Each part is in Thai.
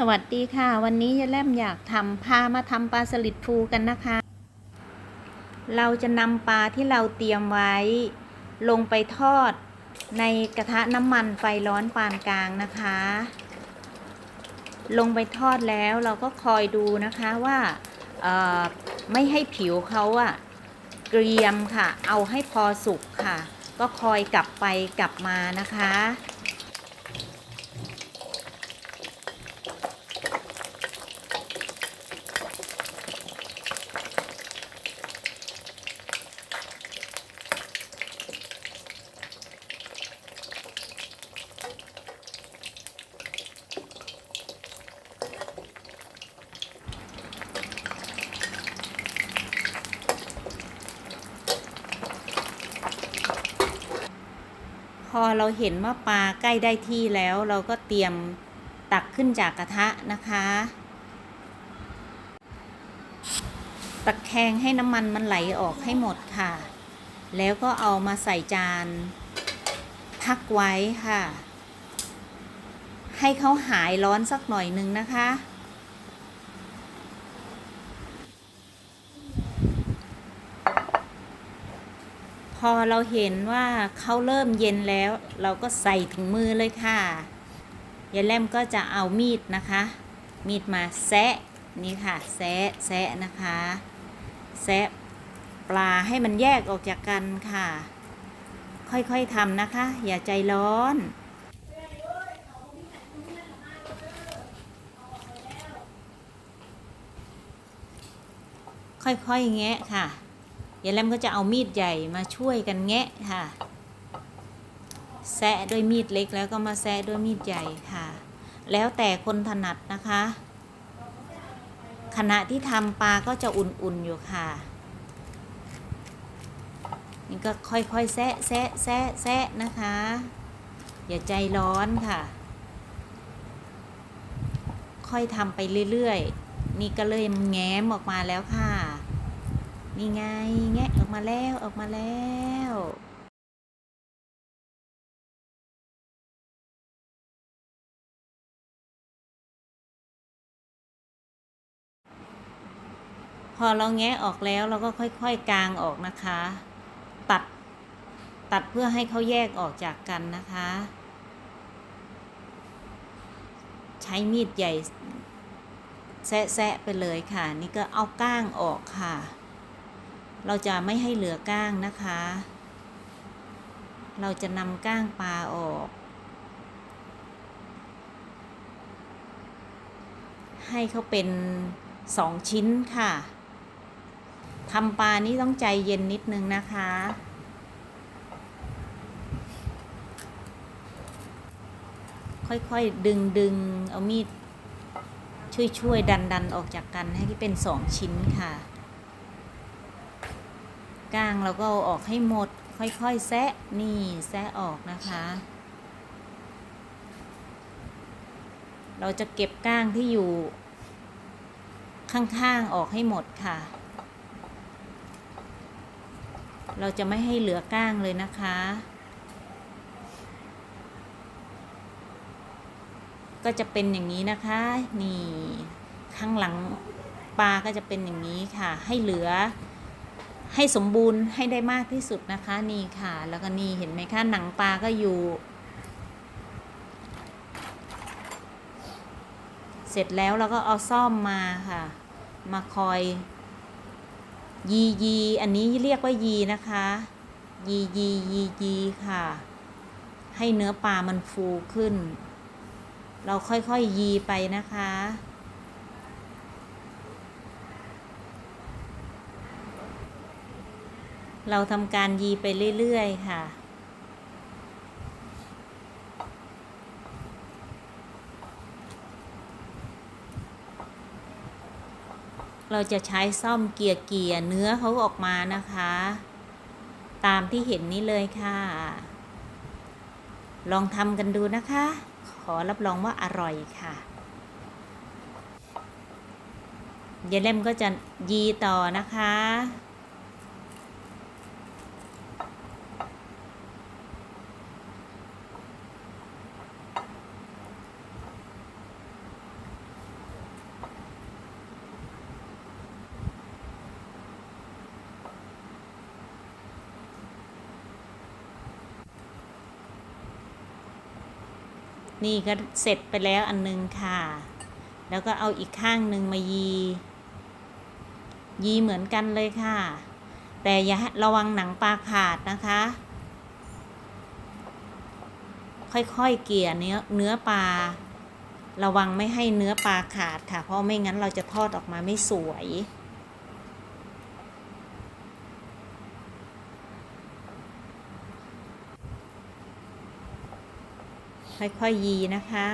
สวัสดีค่ะ วันนี้ยายแลมอยากทำพามาทำปลาสลิดฟูกันนะคะ เราจะนำปลาที่เราเตรียมไว้ ลงไปทอดในกระทะน้ำมันไฟร้อนปานกลางนะคะ ลงไปทอดแล้วเราก็คอยดูนะคะว่าไม่ให้ผิวเขาอะเกรียมค่ะ เอาให้พอสุกค่ะ ก็คอยกลับไปกลับมานะคะ อเราเห็นว่าปลาใกล้ได้ที่แล้วเราก็เตรียมตักขึ้นจากกระทะนะคะ ตะแคงให้น้ำมันมันไหลออกให้หมดค่ะ แล้วก็เอามาใส่จานพักไว้ค่ะ ให้เขาหายร้อนสักหน่อยนึงนะคะ อเราเห็นว่าเขาเริ่มเย็นแล้ว เราก็ใส่ถุงมือเลยค่ะยายแลมก็จะเอามีดนะคะ มีดมาแซะนี่ค่ะแซะแซะนะคะแซะปลาให้มันแยกออกจากกันค่ะ ค่อยๆทำนะคะ อย่าใจร้อนค่อยๆแงะค่ะ ยายแลมก็จะเอามีดใหญ่มาช่วยกันแงะค่ะ แซะด้วยมีดเล็กแล้วก็มาแซะด้วยมีดใหญ่ค่ะ แล้วแต่คนถนัดนะคะ ขณะที่ทำปลาก็จะอุ่นๆอยู่ค่ะนี่ก็ค่อยๆแซะแซะแซะแซะนะคะ อย่าใจร้อนค่ะ ค่อยทำไปเรื่อยๆ นี่ก็เลยแง้มออกมาแล้วค่ะ นี่ไง แงะออกมาแล้วออกมาแล้วพอเราแงะออกแล้วเราก็ค่อยๆกางออกนะคะ ตัดตัดเพื่อให้เขาแยกออกจากกันนะคะ ใช้มีดใหญ่แซะๆไปเลยค่ะ นี่ก็เอาก้างออกค่ะ เราจะไม่ให้เหลือก้างนะคะ เราจะนำก้างปลาออก ให้เขาเป็นสองชิ้นค่ะทำปลานี่ต้องใจเย็นนิดนึงนะคะค่อยๆ ดึงดึงเอามีด ช่วยช่วยดันดันออกจากกันให้เป็นสองชิ้นค่ะ ก้างเราก็เอาออกให้หมด ค่อยๆแซะนี่แซะออกนะคะ เราจะเก็บก้างที่อยู่ ข้างๆออกให้หมดค่ะ เราจะไม่ให้เหลือก้างเลยนะคะ ก็จะเป็นอย่างนี้นะคะ นี่ ข้างหลังปลาก็จะเป็นอย่างนี้ค่ะ ให้เหลือ ให้สมบูรณ์ให้ได้มากที่สุดนะคะนี่ค่ะ แล้วก็นี่เห็นไหมคะหนังปลาก็อยู่ เสร็จแล้วเราก็เอาซ่อมมาค่ะ มาคอย ยียีอันนี้เรียกว่ายีนะคะ ยียียียีค่ะ ให้เนื้อปลามันฟูขึ้น เราค่อยๆยีไปนะคะ เราทำการยีไปเรื่อยๆ ค่ะ เราจะใช้ซ่อมเกียร์เกียร์เนื้อเขาออกมานะคะ ตามที่เห็นนี้เลยค่ะ ลองทำกันดูนะคะ ขอรับรองว่าอร่อยค่ะยายเล่มก็จะยีต่อนะคะ นี่ก็เสร็จไปแล้วอันนึงค่ะ แล้วก็เอาอีกข้างหนึ่งมายี ยีเหมือนกันเลยค่ะ แต่อย่าระวังหนังปลาขาดนะคะ ค่อยๆเกี่ยเนื้อเนื้อปลา ระวังไม่ให้เนื้อปลาขาดค่ะ เพราะไม่งั้นเราจะทอดออกมาไม่สวย ค่อยๆยีนะคะ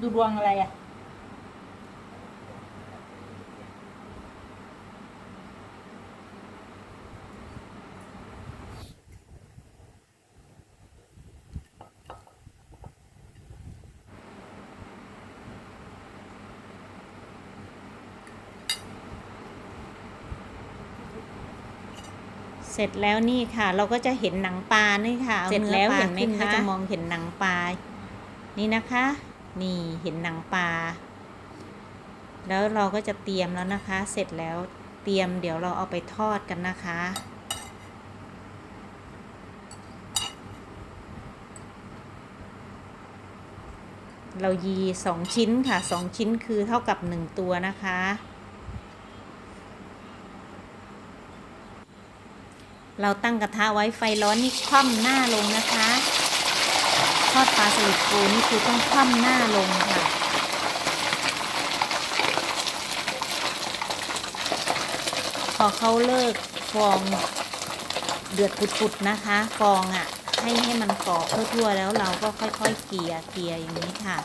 ดูดวงอะไรอะ เสร็จแล้วนี่ค่ะ เราก็จะเห็นหนังปลานี่ค่ะอาเสร็จแล้วนื้อปาเห็นไหมขึ้คะก็จะมองเห็นหนังปลานี่นะคะ นี่เห็นหนังปลาแล้วเราก็จะเตรียมแล้วนะคะ เสร็จแล้วเตรียมเดี๋ยวเราเอาไปทอดกันนะคะ เรายีสองชิ้นค่ะสองชิ้นคือเท่ากับหนึ่งตัวนะคะ เราตั้งกระทะไว้ไฟร้อนนี่คว่ำหน้าลงนะคะทอดปลาสลิดปูนี่คือต้องคว่ำหน้าลงค่ะ พอเขาเลิกฟองเดือดปุดๆนะคะ ฟองอะ่ะ ให้ให้มันกรอบทั่วๆแล้วเราก็ค่อยๆเกลี่ยเกลี่ยอย่างนี้ค่ะ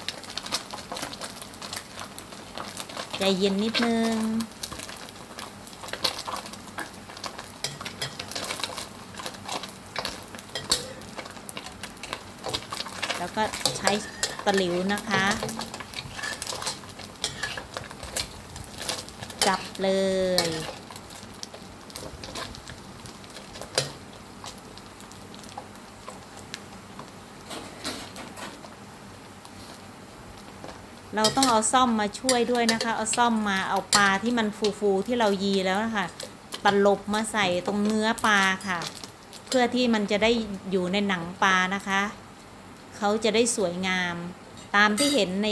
ใจเย็นนิดนึง แล้ว ก็ใช้ตะหลิวนะคะ จับเลย เราต้องเอาซ่อมมาช่วยด้วยนะคะ เอาซ่อมมาเอาปลาที่มันฟูๆที่เรายีแล้วนะคะตลบมาใส่ตรงเนื้อปลาค่ะ เพื่อที่มันจะได้อยู่ในหนังปลานะคะ เขาจะได้สวยงาม ตามที่เห็นใน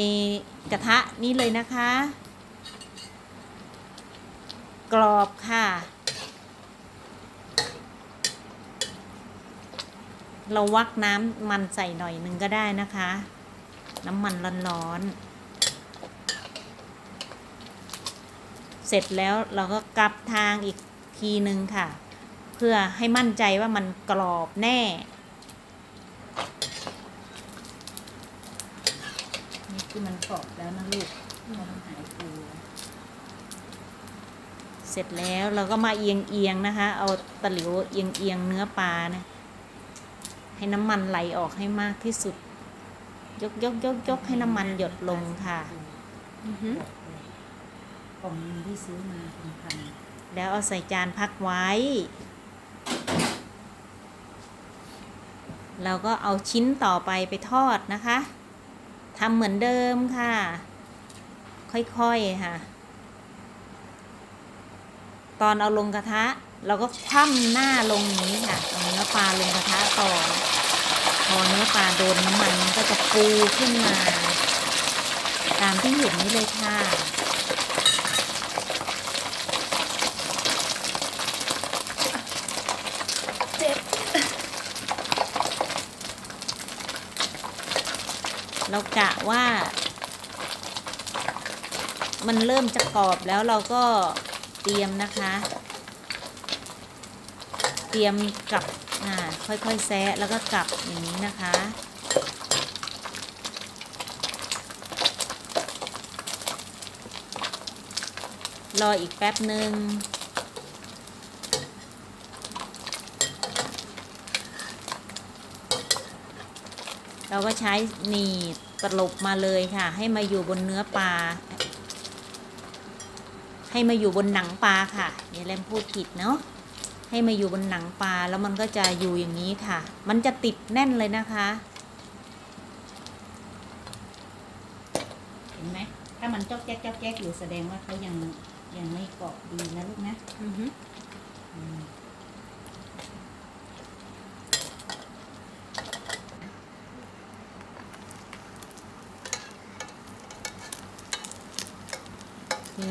กระทะนี้เลยนะคะ กรอบค่ะ เราวักน้ำมันใส่หน่อยหนึ่งก็ได้นะคะ น้ำมันร้อนๆเสร็จแล้วเราก็กลับทางอีกทีหนึ่งค่ะ เพื่อให้มั่นใจว่ามันกรอบแน่ นี่คือมันกรอบแล้วนะลูกพอมันหายฟูเสร็จแล้วเราก็มาเอียงเอียงๆนะคะ เอาตะหลิวเอียงเอียงๆเนื้อปลานะให้น้ำมันไหลออกให้มากที่สุด ยกยกยกยกให้น้ำมันหยดลงค่ะอือหือกล่องนึงที่ซื้อมาเป็นพันแล้วเอาใส่จานพักไว้ เราก็เอาชิ้นต่อไปไปทอดนะคะ ทำเหมือนเดิมค่ะ ค่อยๆค่ะ ตอนเอาลงกระทะ เราก็คว่ำหน้าลงนี้ค่ะเอาเนื้อปลาลงกระทะต่อพอเนื้อปลาโดนน้ำมันก็จะฟูขึ้นมา ตามที่เห็นนี้เลยค่ะ เจ็บ เรา กะว่า มันเริ่มจะกรอบแล้วเราก็เตรียมนะคะ เตรียมกลับอ่าค่อยๆแซะแล้วก็กลับอย่างนี้นะคะรออีกแป๊บหนึ่ง เราก็ใช้หนีบตลบมาเลยค่ะ ให้มาอยู่บนเนื้อปลา ให้มาอยู่บนหนังปลาค่ะอย่าแรมพูดผิดเนาะให้มาอยู่บนหนังปลาแล้วมันก็จะอยู่อย่างนี้ค่ะ มันจะติดแน่นเลยนะคะเห็นไหมถ้ามันจอกแจ๊กจอกแจ๊กอยู่แสดงว่าเขายังยังไม่เกรอบดีนะลูกนะ อือฮึ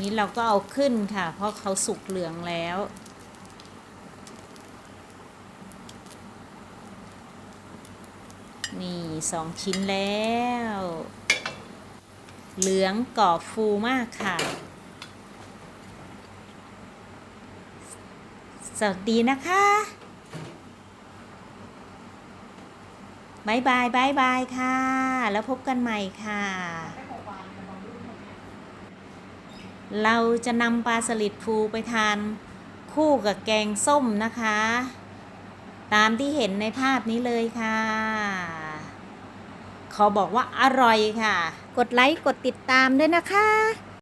นี้เราก็เอาขึ้นค่ะ เพราะเขาสุกเหลืองแล้ว นี่สองชิ้นแล้ว เหลืองกรอบฟูมากค่ะ สวัสดีนะคะบายบายบายบายค่ะ แล้วพบกันใหม่ค่ะ เราจะนำปลาสลิดฟูไปทานคู่กับแกงส้มนะคะ ตามที่เห็นในภาพนี้เลยค่ะ ขอบอกว่าอร่อยค่ะ กดไลค์ กดติดตามด้วยนะคะ